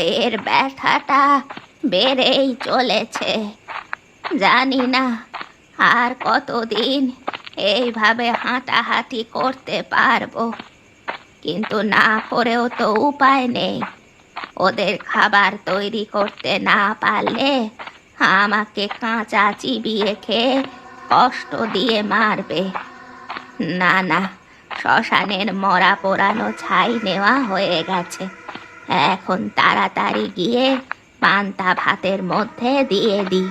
পায়ের ব্যথাটা বেড়েই চলেছে। জানি না আর কতদিন এইভাবে হাঁটাহাঁটি করতে পারব। কিন্তু না করেও তো উপায় নেই। ওদের খাবার তৈরি করতে না পারলে আমাকে কাঁচা চিবিয়ে খেয়ে কষ্ট দিয়ে মারবে। না না, শ্মশানের মরা পোড়ানো ছাই নেওয়া হয়ে গেছে। এখন তাড়াতাড়ি গিয়ে পান্তা ভাতের মধ্যে দিয়ে দিই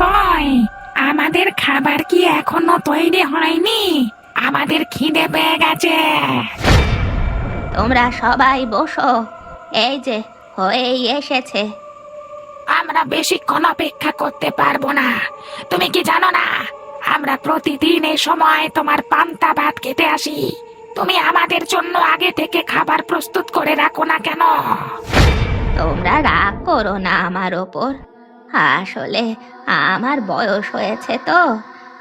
কই? আমাদের খাবার কি এখনও তৈরি হয়নি? আমাদের খিদে পেয়ে গেছে। তোমরা সবাই বসো। এই যে হয়েই এসেছে। আমরা বেশিক্ষণ অপেক্ষা করতে পারব না। তুমি কি জানো না? আমরা প্রতিদিন এই সময় তোমার পান্তা ভাত খেতে আসি। তুমি আমাদের জন্য আগে থেকে খাবার প্রস্তুত করে রাখো না কেন? তোমরা রাগ করো না আমার ওপর। আসলে আমার বয়স হয়েছে তো,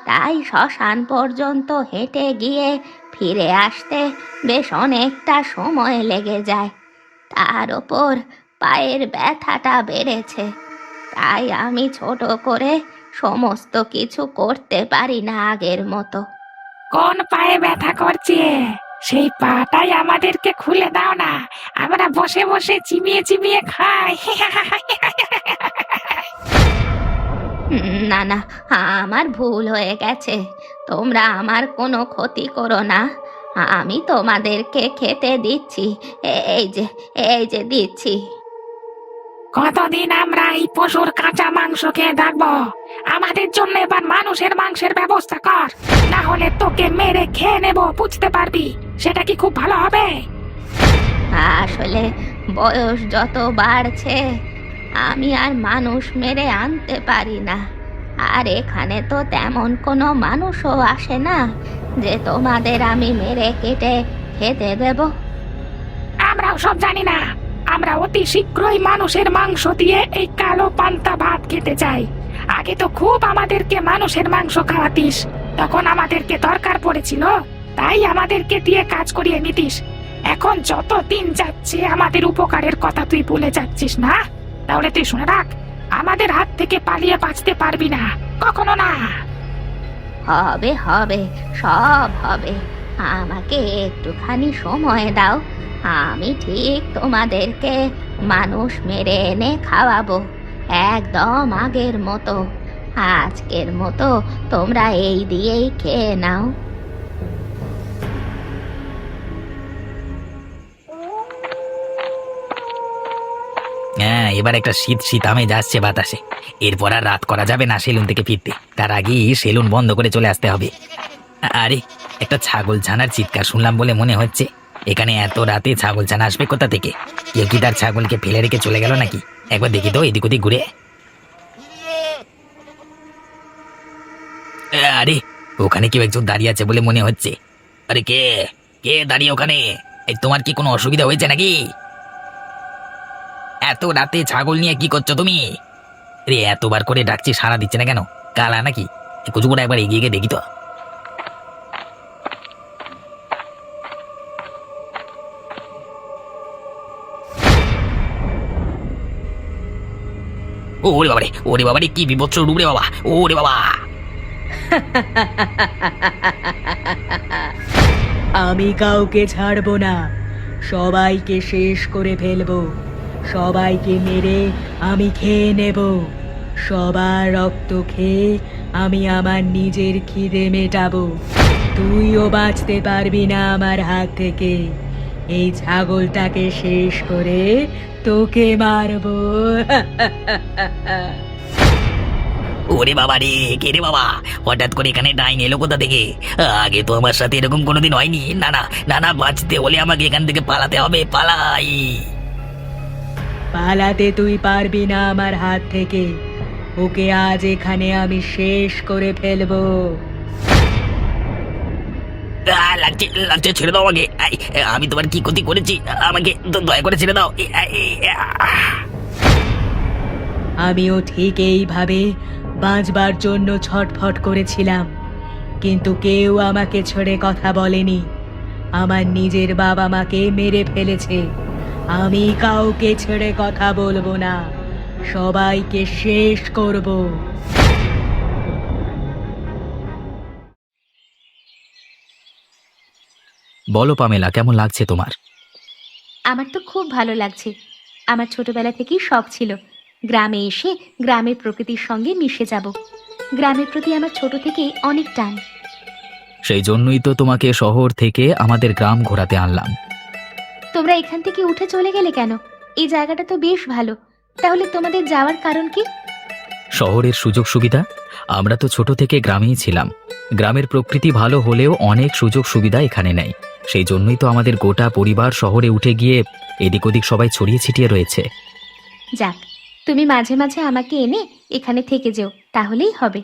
তাই শ্মশান পর্যন্ত হেঁটে গিয়ে ফিরে আসতে বেশ অনেকটা সময় লেগে যায়। তার ওপর পায়ের ব্যথাটা বেড়েছে। তাই আমি ছোট করে সমস্ত কিছু করতে পারি না আগের মতো। কোন পায়ে ব্যথা করছে? সেই পাটাই আমাদেরকে খুলে দাও না। আমরা বসে বসে চিবিয়ে চিবিয়ে খাই। না না আমার ভুল হয়ে গেছে। তোমরা আমার কোনো ক্ষতি করো না। আমি তোমাদেরকে খেতে দিচ্ছি। এই যে এই যে দিচ্ছি। কতদিন আমরা এই পশুর কাঁচা মাংস খেয়ে থাকব? আমাদের জন্য এবার মানুষের মাংসের ব্যবস্থা কর। না হলে তোকে মেরে খেয়ে নেব বুঝতে পারবি? সেটা কি খুব ভালো হবে? আসলে বয়স যত বাড়ছে আমি আর মানুষ মেরে আনতে পারি না। আর এখানে তো তেমন কোনো মানুষও আসে না যে তোমাদের আমি মেরে কেটে খেতে দেবো। আমরাও সব জানি না। আমরা অতি শীঘ্রই মানুষের মাংস দিয়ে এই কালো পান্তা ভাত খেতে চাই। আগে তো খুব আমাদেরকে মানুষের মাংস খাওয়াতিস, তখন আমাদেরকে দরকার পড়েছিল, তাই আমাদেরকে দিয়ে কাজ করিয়ে নিতিস। এখন যত দিন যাচ্ছে আমাদের উপকারের কথা তুই ভুলে যাচ্ছিস না? তাহলে তুই শুনে রাখ, আমাদের হাত থেকে পালিয়ে বাঁচতে পারবি না, কখনো না। হবে হবে, সব হবে। আমাকে একটুখানি সময় দাও, আমি ঠিক তোমাদেরকে মানুষ মেরে এনে খাওয়াবো। একদম আগের মতো। আজকের মতো তোমরা এই দিয়েই খেয়ে নাও। হ্যাঁ এবার একটা শীত শীত আমে যাচ্ছে বাতাসে। এরপর আর রাত করা যাবে না সেলুন থেকে ফিরতে। তার আগেই সেলুন বন্ধ করে চলে আসতে হবে। আরে, একটা ছাগল ছানার চিৎকার শুনলাম বলে মনে হচ্ছে। এখানে এত রাতে ছাগল ছানা আসবে কোথা থেকে? কেউ কি তার ছাগলকে ফেলে রেখে চলে গেল নাকি? একবার দেখি তো, এদিক ওদিক ঘুরে। আরে, ওখানে কেউ একজন দাঁড়িয়ে আছে বলে মনে হচ্ছে। আরে কে? কে দাঁড়িয়ে ওখানে? এই তোমার কি কোনো অসুবিধা হয়েছে নাকি? এত রাতে ছাগল নিয়ে কি করছ তুমি? রে এতবার করে ডাকছি সারা দিচ্ছে না কেন? কালা নাকি? কুচু করে একবার এগিয়ে গিয়ে দেখি তো। ওরে বাবারে ওরে বাবারে, কি বিভৎস রূপ রে বাবা, ওরে বাবা। আমি কাউকে ছাড়বো না, সবাইকে শেষ করে ফেলব, সবাইকে মেরে আমি খেয়ে নেব, সবার রক্ত খেয়ে আমি আমার নিজের খিদে মেটাবো। তুইও বাঁচতে পারবি না আমার হাত থেকে। এই ছাগলটাকে শেষ করে তোকে মারবো। ওরে বাবা রে কে রে বাবা? হঠাৎ করে এখানে ডাইন এলো কোথা থেকে? আগে তো আমার সাথে এরকম কোনোদিন হয়নি। না না না না বাঁচতে হলে আমাকে এখান থেকে পালাতে হবে পালাই। পালাতে তুই পারবি না আমার হাত থেকে। ওকে আজ এখানে আমি শেষ করে ফেলব। লাগছে লাগছে ছেড়ে দাও আমাকে। আমি তোমার কি ক্ষতি করেছি? আমাকে দয়া করে ছেড়ে দাও। আমিও ঠিক এইভাবে বাঁচবার জন্য ছটফট করেছিলাম, কিন্তু কেউ আমাকে ছেড়ে কথা বলেনি। আমার নিজের বাবা মাকে মেরে ফেলেছে। আমি কাউকে ছেড়ে কথা বলব না। সবাইকে শেষ করব। বলো পামেলা কেমন লাগছে তোমার? আমার তো খুব ভালো লাগছে। আমার ছোটবেলা থেকেই শখ ছিল। গ্রামে এসে গ্রামের প্রকৃতির সঙ্গে মিশে যাব। গ্রামের প্রতি আমার ছোট থেকেই অনেক টান। সেই জন্যই তো তোমাকে শহর থেকে আমাদের গ্রাম ঘোরাতে আনলাম। তোমরা এখান থেকে উঠে চলে গেলে কেন? এই জায়গাটা তো বেশ ভালো। তাহলে তোমাদের যাওয়ার কারণ কি? শহরের সুযোগ সুবিধা? আমরা তো ছোট থেকে গ্রামেই ছিলাম। গ্রামের প্রকৃতি ভালো হলেও অনেক সুযোগ সুবিধা এখানে নেই। সেই জন্যই তো আমাদের গোটা পরিবার শহরে উঠে গিয়ে এদিক ওদিক সবাই ছড়িয়ে ছিটিয়ে রয়েছে। যাক তুমি মাঝে মাঝে আমাকে এনে এখানে থেকে যেও তাহলেই হবে।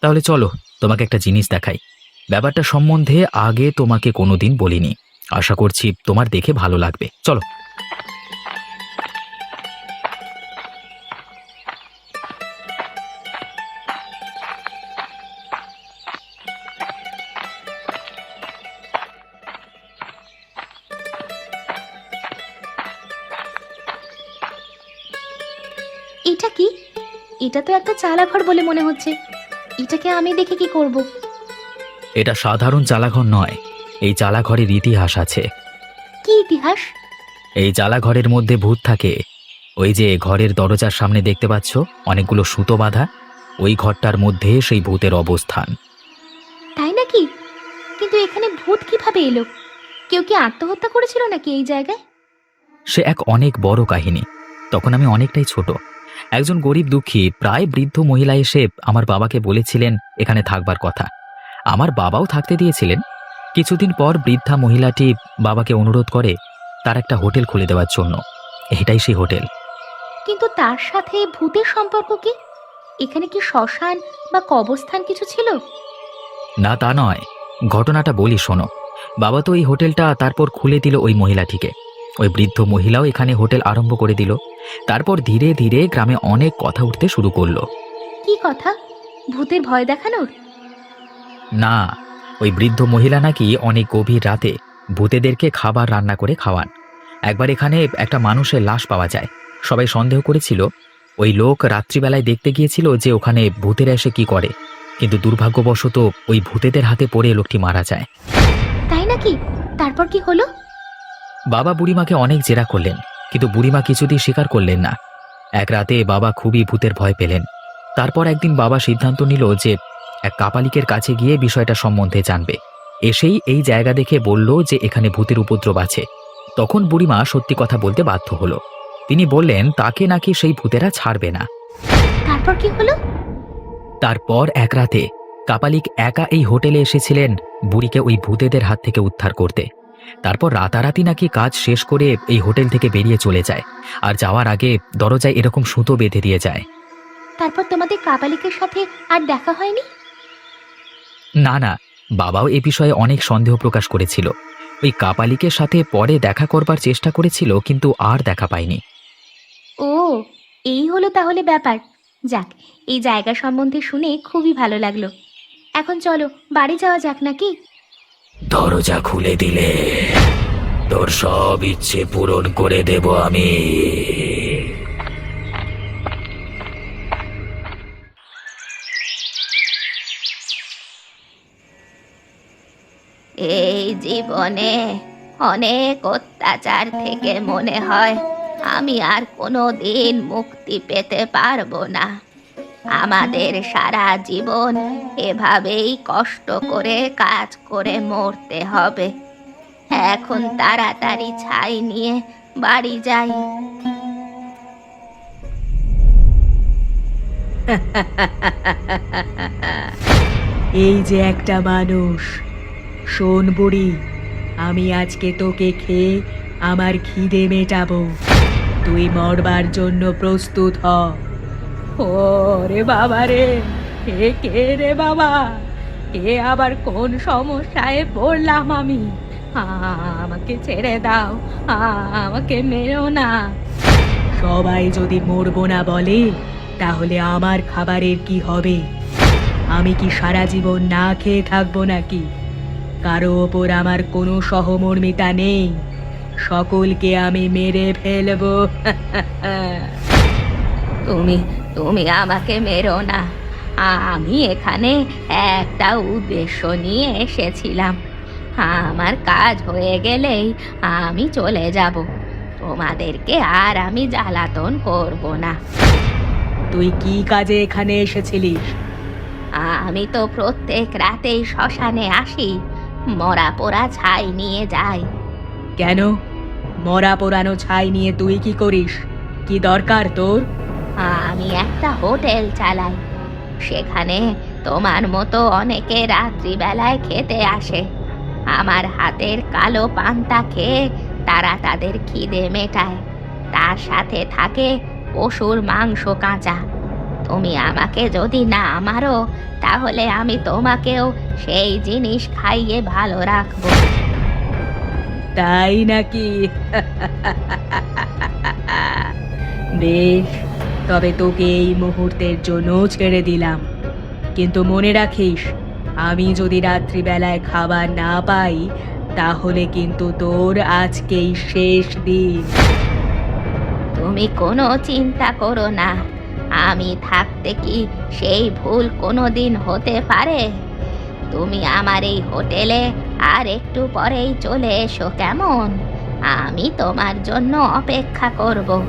তাহলে চলো তোমাকে একটা জিনিস দেখাই। ব্যাপারটা সম্বন্ধে আগে তোমাকে কোনোদিন বলিনি। আশা করছি তোমার দেখে ভালো লাগবে। চলো। এটা তো একটা চালাঘর বলে মনে হচ্ছে। এটাকে আমি দেখে কি করব? এটা সাধারণ চালাঘর নয় এই চালাঘরের ইতিহাস আছে। কি ইতিহাস? এই চালাঘরের মধ্যে ভূত থাকে। ওই যে ঘরের দরজার সামনে দেখতে পাচ্ছ? অনেকগুলো সুতো বাঁধা। ওই ঘরটার মধ্যে সেই ভূতের অবস্থান। তাই নাকি? কিন্তু এখানে ভূত কীভাবে এলো? কেউ কি আত্মহত্যা করেছিল নাকি এই জায়গায়? সে এক অনেক বড় কাহিনী। তখন আমি অনেকটাই ছোট। একজন গরিব দুঃখী প্রায় বৃদ্ধ মহিলা এসে আমার বাবাকে বলেছিলেন এখানে থাকবার কথা। আমার বাবাও থাকতে দিয়েছিলেন। কিছুদিন পর বৃদ্ধা মহিলাটি বাবাকে অনুরোধ করে তার একটা হোটেল খুলে দেওয়ার জন্য। এটাই সেই হোটেল। কিন্তু তার সাথে ভূতের সম্পর্ক কি? এখানে কি শ্মশান বা কবরস্থান কিছু ছিল? না তা নয়। ঘটনাটা বলি শোনো। বাবা তো এই হোটেলটা তারপর খুলে দিল ওই মহিলাটিকে। ওই বৃদ্ধ মহিলাও এখানে হোটেল আরম্ভ করে দিল। তারপর ধীরে ধীরে গ্রামে অনেক কথা উঠতে শুরু করল। কি কথা? ভূতের ভয় দেখানোর? না ওই বৃদ্ধ মহিলা নাকি অনেক গভীর রাতে ভূতেদেরকে খাবার রান্না করে খাওয়ান। একবার এখানে একটা মানুষের লাশ পাওয়া যায়। সবাই সন্দেহ করেছিল ওই লোক রাত্রিবেলায় দেখতে গিয়েছিল যে ওখানে ভূতেরা এসে কি করে। কিন্তু দুর্ভাগ্যবশত ওই ভূতেদের হাতে পড়ে লোকটি মারা যায়। তাই নাকি? তারপর কি হলো? বাবা বুড়িমাকে অনেক জেরা করলেন কিন্তু বুড়িমা কিছুতেই স্বীকার করলেন না। এক রাতে বাবা খুবই ভূতের ভয় পেলেন। তারপর একদিন বাবা সিদ্ধান্ত নিল যে এক কাপালিকের কাছে গিয়ে বিষয়টা সম্বন্ধে জানবে। এসেই এই জায়গা দেখে বলল যে এখানে ভূতের উপদ্রব আছে। তখন বুড়িমা সত্যি কথা বলতে বাধ্য হলো। তিনি বললেন তাকে নাকি সেই ভূতেরা ছাড়বে না। তারপর কি হলো? তারপর এক রাতে কাপালিক একা এই হোটেলে এসেছিলেন বুড়িকে ওই ভূতেদের হাত থেকে উদ্ধার করতে। তারপর রাতারাতি নাকি কাজ শেষ করে এই হোটেল থেকে বেরিয়ে চলে যায়। আর যাওয়ার আগে দরজায় এরকম সুতো বেঁধে দিয়ে যায়। তারপর তোমাদের কাপালিকের সাথে আর দেখা হয়নি? না না বাবাও এ বিষয়ে অনেক সন্দেহ প্রকাশ করেছিল। ওই কাপালিকের সাথে পরে দেখা করবার চেষ্টা করেছিল কিন্তু আর দেখা পায়নি। ও এই হলো তাহলে ব্যাপার। যাক এই জায়গা সম্বন্ধে শুনে খুবই ভালো লাগল। এখন চলো বাড়ি যাওয়া যাক নাকি? দরজা খুলে দিলে তোর সব ইচ্ছে পূরণ করে দেব আমি। এই জীবনে অনেক অত্যাচার থেকে মনে হয় আমি আর কোনো দিন মুক্তি পেতে পারব না। আমাদের সারা জীবন এভাবেই কষ্ট করে কাজ করে মরতে হবে। এখন তাড়াতাড়ি ছাই নিয়ে বাড়ি যাই। এই যে একটা মানুষ, শোন বুড়ি, আমি আজকে তোকে খেয়ে আমার খিদে মেটাবো। তুই মরবার জন্য প্রস্তুত হ। ও রে বাবা রে, এ কে রে বাবা? এ আবার কোন সমস্যায় পড়লাম আমি? আমাকে ছেড়ে দাও, আমাকে মেরো না। সবাই যদি মরবো না বলে, তাহলে আমার খাবারের কি হবে? আমি কি সারা জীবন না খেয়ে থাকব নাকি? কারও ওপর আমার কোনো সহমর্মিতা নেই। সকলকে আমি মেরে ফেলব। তুমি তুমি আমাকে মেরো না। আমি এখানে একটা উদ্দেশ্য নিয়ে এসেছিলাম। আমার কাজ হয়ে গেলেই আমি চলে যাব। তোমাদেরকে আর আমি জ্বালাতন করব না। তুই কি কাজে এখানে এসেছিলিস? আমি তো প্রত্যেক রাতেই শ্মশানে আসি। মরা পোড়া ছাই নিয়ে যাই। কেন? মরা পোড়ানো ছাই নিয়ে তুই কি করিস? কি দরকার তোর? আমি একটা হোটেল চালাই। সেখানে তোমার মতো অনেকে রাত্রিবেলায় খেতে আসে। আমার হাতের কালো পান্তা খেয়ে তারা তাদের খিদে মেটায়। তার সাথে থাকে পশুর মাংস কাঁচা। তুমি আমাকে যদি না মারো, তাহলে আমি তোমাকেও সেই জিনিস খাইয়ে ভালো রাখব। তাই নাকি? বেশ। তবে তোকে এই মুহূর্তের জন্য ছেড়ে দিলাম। কিন্তু মনে রাখিস, আমি যদি রাত্রিবেলায় খাবার না পাই, তাহলে কিন্তু তোর আজকেই শেষ দিন। তুমি কোনো চিন্তা করো না। আমি থাকতে কি সেই ভুল কোনো দিন হতে পারে? তুমি আমার এই হোটেলে আর একটু পরেই চলে এসো কেমন? আমি তোমার জন্য অপেক্ষা করব।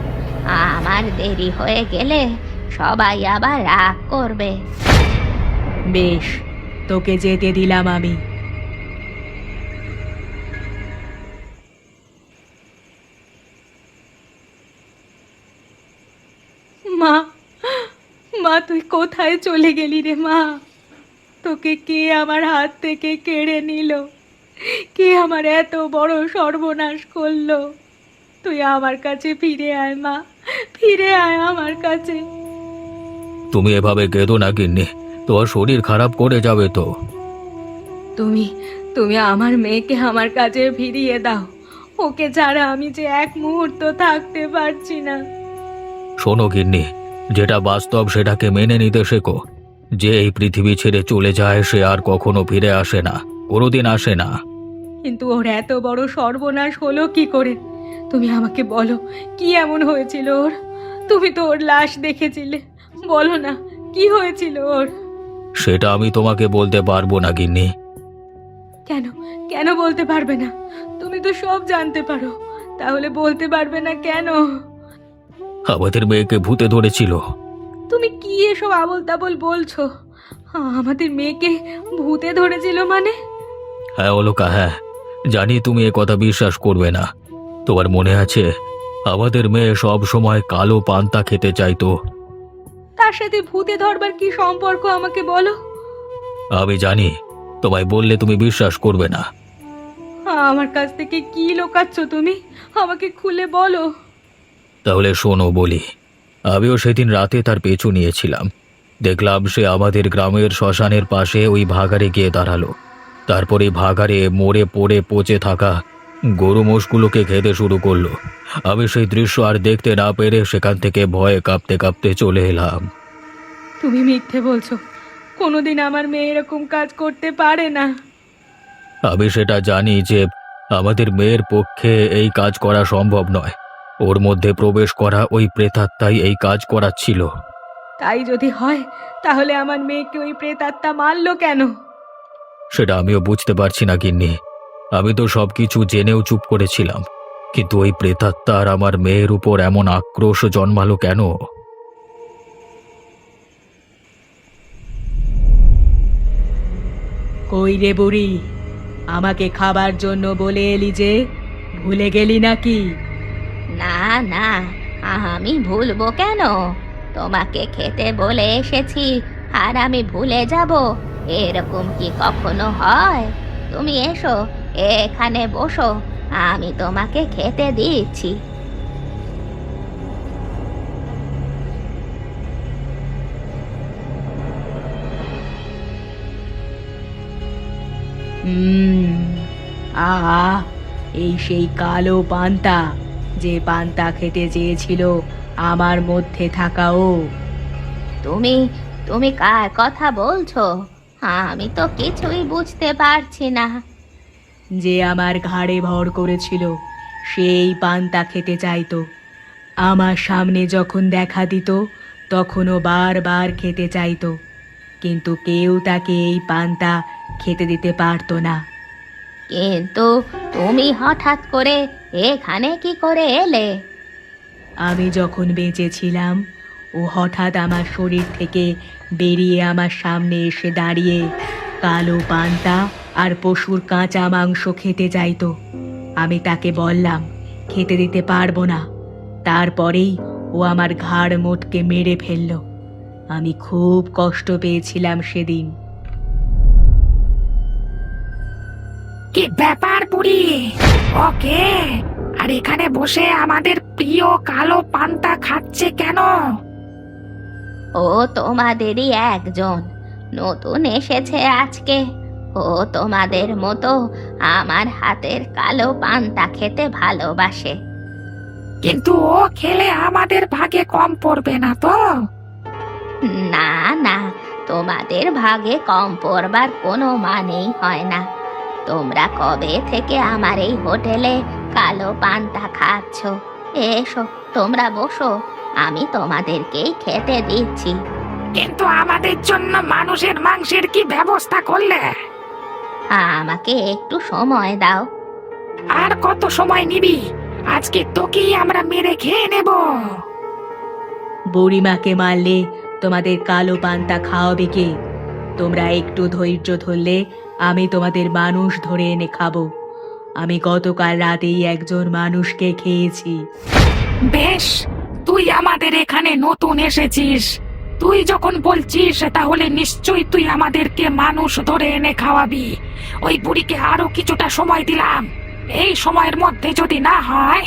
আমার দেরি হয়ে গেলে সবাই আবার রাগ করবে। বেশ, তোকে যেতে দিলাম আমি। মা মা, তুই কোথায় চলে গেলি রে মা? তোকে কে আমার হাত থেকে কেড়ে নিল? কে আমার এত বড় সর্বনাশ করল? তুই আমার কাছে ফিরে আয় মা। ফিরে আয় আমার কাছে। তুমি এভাবে কেঁদো না গিন্নি। তোমার শরীর খারাপ করে যাবে তো। তুমি তুমি আমার মেয়েকে আমার কাছে ফিরিয়ে দাও। ওকে ছাড়া আমি যে এক মুহূর্ত থাকতে পারছি না। শোনো গিন্নি যেটা বাস্তব সেটাকে মেনে নিতে শেখো। যে এই পৃথিবী ছেড়ে চলে যায় সে আর কখনো ফিরে আসে না কোনোদিন আসে না। কিন্তু ওর এত বড় সর্বনাশ হলো কি করে? তুমি আমাকে বলো কি এমন হয়েছিল ওর? তুমি তো ওর লাশ দেখেছিলে। বলো না কি হয়েছিল ওর? সেটা আমি তোমাকে বলতে পারব না গিন্নি। কেন? কেন বলতে পারবে না? তুমি তো সব জানতে পারো। তাহলে বলতে পারবে না কেন? আমাদের মেয়েকে ভূতে ধরেছিল। তুমি কি এসব আবল তাবল বলছো আমাদের মেয়েকে ভূতে ধরেছিল মানে? হ্যাঁ অলোকা হ্যাঁ। জানি তুমি এ কথা বিশ্বাস করবে না। তোমার মনে আছে আমাদের মেয়ে সব সময় কালো পান্তা খেতে চাইতো। তার সাথে ভূতে ধরবার কি সম্পর্ক আমাকে বলো? আমি জানি তোমায় বললে তুমি বিশ্বাস করবে না। আমার কাছ থেকে কি লোকাচ্ছ তুমি? আমাকে খুলে বলো। তাহলে শোনো বলি আমিও সেদিন রাতে তার পেছু নিয়েছিলাম। দেখলাম সে আমাদের গ্রামের শ্মশানের পাশে ওই ভাগারে গিয়ে দাঁড়াল। তারপরে ভাগারে মরে পড়ে পচে থাকা গরু মোষগুলোকে খেতে শুরু করল। আমি সেই দৃশ্য আর দেখতে না পেরে সেখান থেকে ভয়ে কাঁপতে কাঁপতে চলে এলাম। তুমি মিথ্যে বলছো। কোনোদিন আমার মেয়ে এরকম কাজ করতে পারে না। আমি সেটা জানি যে আমাদের মেয়ের পক্ষে এই কাজ করা সম্ভব নয়। ওর মধ্যে প্রবেশ করা ওই প্রেতাত্মাই এই কাজ করাচ্ছিল। তাই যদি হয় তাহলে আমার মেয়েকে ওই প্রেতাত্মা মারলো কেন? সেটা আমিও বুঝতে পারছি না গিন্নি। আমি তো সবকিছু জেনেও চুপ করেছিলাম। কিন্তু ওই প্রেতাত্মার আমার মেয়ের উপর এমন আক্রোশ জন্মালো কেন? কই রে বুড়ি? আমাকে খাবার জন্য বলে এলি যে ভুলে গেলি নাকি? না না আমি ভুলবো কেন? তোমাকে খেতে বলে এসেছি আর আমি ভুলে যাব। এরকম কি কখনো হয়? তুমি এসো এখানে বসো আমি তোমাকে খেতে দিচ্ছি। হুম আহা এই সেই কালো পান্তা যে পান্তা খেতে চেয়েছিল আমার মধ্যে থাকা ও। তুমি তুমি কার কথা বলছো? আমি তো কিছুই বুঝতে পারছি না। যে আমার ঘাড়ে ভর করেছিল সেই পান্তা খেতে চাইতো। আমার সামনে যখন দেখা দিত তখনও বারবার খেতে চাইত। কিন্তু কেউ তাকে এই পান্তা খেতে দিতে পারতো না। কিন্তু তুমি হঠাৎ করে এখানে কি করে এলে? আমি যখন বেঁচেছিলাম ও হঠাৎ আমার শরীর থেকে বেরিয়ে আমার সামনে এসে দাঁড়িয়ে কালো পান্তা আর পশুর কাঁচা মাংস খেতে চাইতো আমি তাকে বললাম খেতে দিতে পারব না। তারপরেই ও আমার ঘাড় মোটকে মেরে ফেলল। আমি খুব কষ্ট পেয়েছিলাম সেদিন। কি ব্যাপার বুড়ি? ওকে? আর এখানে বসে আমাদের প্রিয় কালো পান্তা খাচ্ছে কেন? ও তোমাদেরই একজন। নতুন এসেছে আজকে। ও তোমাদের মতো আমার হাতের কালো পান্তা খেতে ভালোবাসে। কিন্তু ও খেলে আমাদের ভাগে কম পড়বে না তো? না না তোমাদের ভাগে কম পড়বার কোনো মানেই হয় না। তোমরা কবে থেকে আমার এই হোটেলে কালো পান্তা খাচ্ছ? এসো তোমরা বসো আমি তোমাদেরকেই খেতে দিচ্ছি। কিন্তু আমাদের জন্য মানুষের মাংসের কি ব্যবস্থা করলে? আমাকে একটু সময় দাও। আর কত সময় নিবি? আজকে তোকেই আমরা মেরে খেয়ে নেব। বুড়িমাকে মারলে তোমাদের কালো পান্তা খাওয়াবে কে? তোমরা একটু ধৈর্য ধরলে আমি তোমাদের মানুষ ধরে এনে খাব। আমি গতকাল রাতেই একজন মানুষকে খেয়েছি। বেশ তুই আমাদের এখানে নতুন এসেছিস। তুই যখন বলছিস, তাহলে নিশ্চয়ই তুই আমাদেরকে মানুষ ধরে এনে খাওয়াবি। ওই বুড়িকে আরও কিছুটা সময় দিলাম। এই সময়ের মধ্যে যদি না হয়,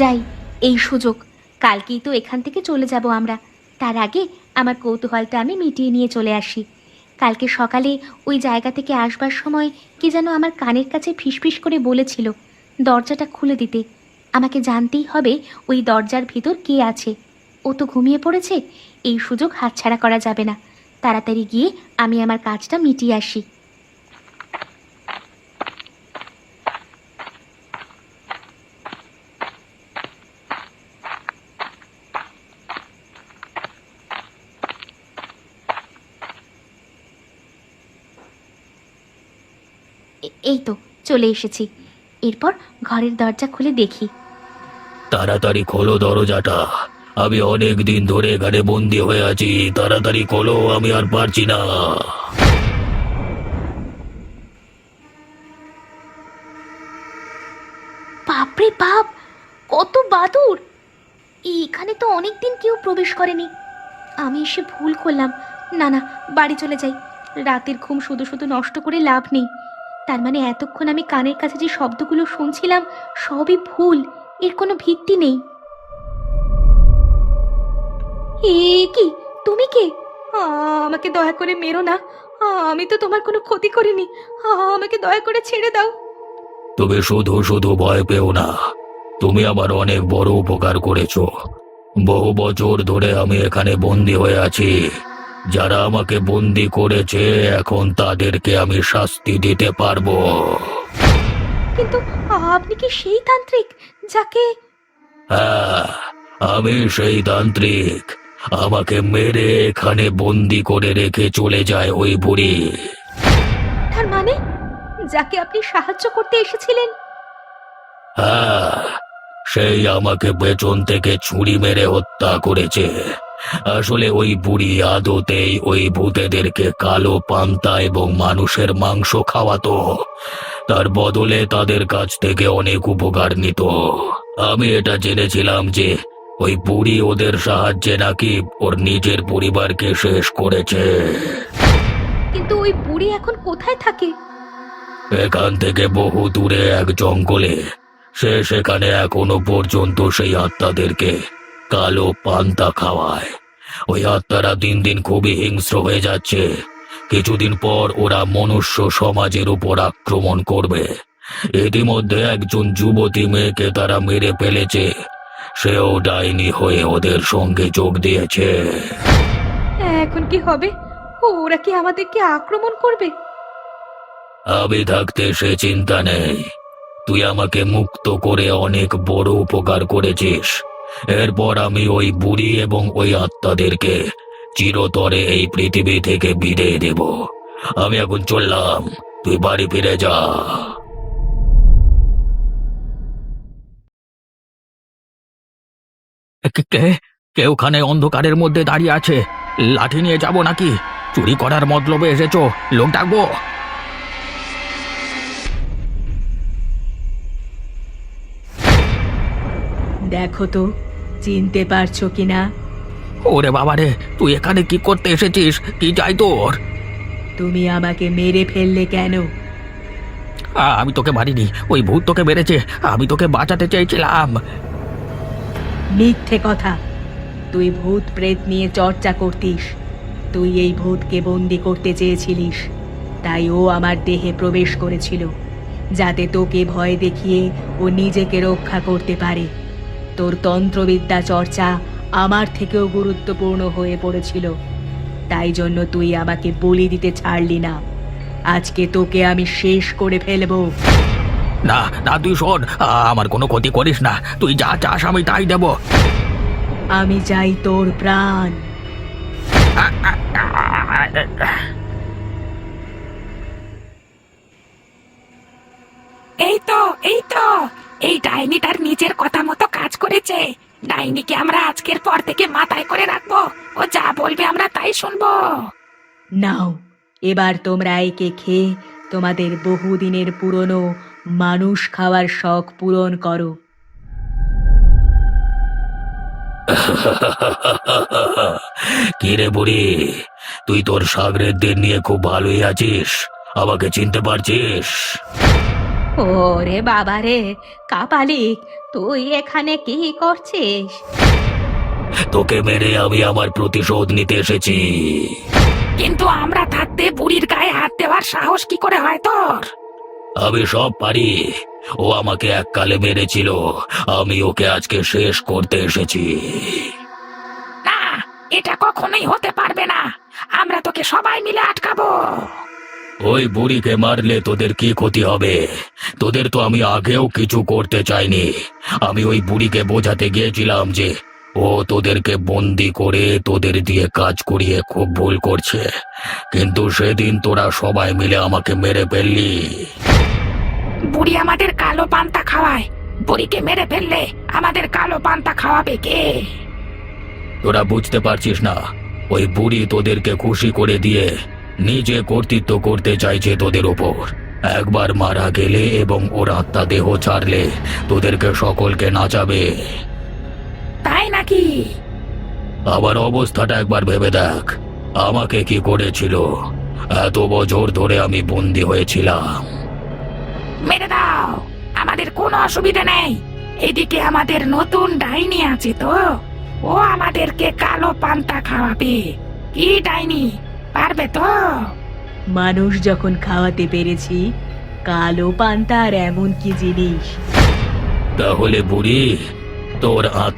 যাই, এই সুযোগ। কালকেই তো এখান থেকে চলে যাব আমরা। তার আগে আমার কৌতূহলটা আমি মিটিয়ে নিয়ে চলে আসি। কালকে সকালে ওই জায়গা থেকে আসবার সময় কি যেন আমার কানের কাছে ফিসফিস করে বলেছিল, দরজাটা খুলে দিতে। আমাকে জানতেই হবে ওই দরজার ভিতর কে আছে। ও তো ঘুমিয়ে পড়েছে। এই সুযোগ হাতছাড়া করা যাবে না। তাড়াতাড়ি গিয়ে আমি আমার কাজটা মিটিয়ে আসি। এই তো, চলে এসেছি। এরপর ঘরের দরজা খুলে দেখি। তাড়াতাড়ি খোলো দরজাটা। আমি অনেক দিন ধরে এখানে বন্দি হয়ে আছি। তাড়াতাড়ি খোলো, আমি আর পারছি না। বাপরে বাপ, কত বাদুর! এখানে তো অনেক দিন কেউ প্রবেশ করেনি। আমি এসে ভুল করলাম। না না, বাড়ি চলে যাই। রাতের ঘুম শুধু শুধু নষ্ট করে লাভ নেই। তার মানে এতক্ষণ আমি কানের কাছে যে শব্দগুলো শুনছিলাম, সবই ভুল। এর কোনো ভিত্তি নেই। এ কি? তুমি কে? আমাকে দয়া করে মেরো না। আমি তো তোমার কোনো ক্ষতি করিনি। আমাকে দয়া করে ছেড়ে দাও। তুমি শুধু শুধু ভয় পেও না। তুমি আমার অনেক বড় উপকার করেছ। বহু বছর ধরে আমি এখানে বন্দি হয়ে আছি। যারা আমাকে বন্দি করেছে এখন তাদেরকে আমি শাস্তি দিতে পারব। কিন্তু আপনি কি সেই তান্ত্রিক যাকে? হ্যাঁ আমি সেই তান্ত্রিক। আমাকে মেরে এখানে বন্দি করে রেখে চলে যায় ওই বুড়ি। তার মানে? যাকে আপনি সাহায্য করতে এসেছিলেন? হ্যাঁ সেই আমাকে পেছন থেকে ছুরি মেরে হত্যা করেছে। আসলে ওই বুড়ি আদতেই ওই ভূতেদেরকে কালো পান্তা এবং মানুষের মাংস খাওয়াতো। তার বদলে তাদের কাছ থেকে অনেক উপকার নিত। আমি এটা জেনেছিলাম যে ওই বুড়ি ওদের সাহায্যে নাকি ওর নিজের পরিবারকে শেষ করেছে। কিন্তু ওই বুড়ি এখন কোথায় থাকে? এখান থেকে বহু দূরে এক জঙ্গলে। সে সেখানে এখনও পর্যন্ত সেই আত্মাদেরকে কালো পান্তা খাওয়ায়। ওই আত্মারা দিন দিন খুবই হিংস্র হয়ে যাচ্ছে। কিছুদিন পর ওরা মনুষ্য সমাজের উপর আক্রমণ করবে। ইতিমধ্যে একজন যুবতী মেয়েকে তারা মেরে ফেলেছে। সেও ডাইনি হয়ে ওদের সঙ্গে যোগ দিয়েছে। এখন কি হবে? ওরা কি আমাদেরকে আক্রমণ করবে? আমি থাকতে সে চিন্তা নেই। তুই আমাকে মুক্ত করে অনেক বড় উপকার করেছিস। এরপর আমি ওই বুড়ি এবং ওই আত্মাদেরকে চিরতরে এই পৃথিবী থেকে বিদায় দেব। আমি এখন চললাম তুই বাড়ি ফিরে যা। কে কে ওখানে অন্ধকারের মধ্যে দাঁড়িয়ে আছে? লাঠি নিয়ে যাব নাকি? চুরি করার মতলবে এসেছ লোক ডাকবো। দেখো তো চিনতে পারছ কিনা? ওরে বাবারে তুই এখানে কি করতে এসেছিস? কি চাই তোর? তুমি আমাকে মেরে ফেললে কেন? আ, আমি তোকে মারিনি। ওই ভূত তোকে মেরেছে। আমি তোকে বাঁচাতে চেয়েছিলাম। মিথ্যে কথা। তুই ভূত প্রেত নিয়ে চর্চা করতিস। তুই এই ভূতকে বন্দি করতে চেয়েছিলিস। তাই ও আমার দেহে প্রবেশ করেছিল যাতে তোকে ভয় দেখিয়ে ও নিজেকে রক্ষা করতে পারে। তোর তন্ত্রবিদ্যা চর্চা আমার থেকেও গুরুত্বপূর্ণ হয়ে পড়েছিল। তাই জন্য তুই আমাকে বলি দিতে ছাড়লি না। আজকে তোকে আমি শেষ করে ফেলব। না না তুই শোন আমার কোনো ক্ষতি করিস না। তুই যা চাস আমি তাই দেব। আমি চাই তোর প্রাণ। এই তো এই তো। এই ডাইনিটার নিজের কথা মতো কাজ করেছে। ডাইনিকে আমরা আজকের পর থেকে মাথায় করে রাখব। ও যা বলবে আমরা তাই শুনব। নাও এবার তোমরা একে খেয়ে তোমাদের বহুদিনের পুরনো মানুষ খাওয়ার শখ পূরণ করো। কিরে বুড়ি তুই তোর সাগরেরদের নিয়ে খুব ভালোই আছিস আমাকে চিনতে পারছিস? ওরে বাবা রে কাপালিক তুই এখানে কি করছিস? তোকে মেরে আমি আমার প্রতিশোধ নিতে এসেছি। কিন্তু আমরা থাকতে বুড়ির গায়ে হাত দেওয়ার সাহস কি করে হয় তোর? আমি সব পারি। ও আমাকে এককালে মেরেছিল। আমি ওকে আজকে শেষ করতে এসেছি। না এটা কখনোই হতে পারবে না। আমরা তোকে সবাই মিলে আটকাবো। ওই বুড়িকে মারলে তোদের কি ক্ষতি হবে? তোদের তো আমি আগেও কিছু করতে চাইনি। আমি ওই বুড়িকে বোঝাতে গিয়েছিলাম যে ও তোদেরকে বন্দি করে তোদের দিয়ে কাজ করিয়ে খুব ভুল করছে। কিন্তু সেদিন তোরা সবাই মিলে আমাকে মেরে ফেললি। বুড়ি আমাদের কালো পান্তা খাওয়ায়। বুড়িকে মেরে ফেললে আমাদের কালো পান্তা খাওয়াবে কে? তোরা বুঝতে পারছিস না ওই বুড়ি তোদেরকে খুশি করে দিয়ে নিজে কর্তৃত্ব করতে চাইছে তোদের ওপর একবার মারা গেলে এবং ওর আত্মা দেহ ছাড়লে তোদেরকে সকলকে নাচাবে। তাই নাকি? আবার অবস্থাটা একবার ভেবে দেখ। আমাকে কি করেছিল? এত বছর ধরে আমি বন্দি হয়েছিলাম। মেরে দাও! আমাদের কোনো অসুবিধা নেই। এদিকে আমাদের নতুন ডাইনি আছে তো। ও আমাদেরকে কালো পান্তা খাওয়াবে। কি ডাইনি? পারবে তো? মানুষ যখন খাওয়াতে পেরেছি কালো পান্তার এমন কি জিনিস? তাহলে বুড়ি তোর আত্মা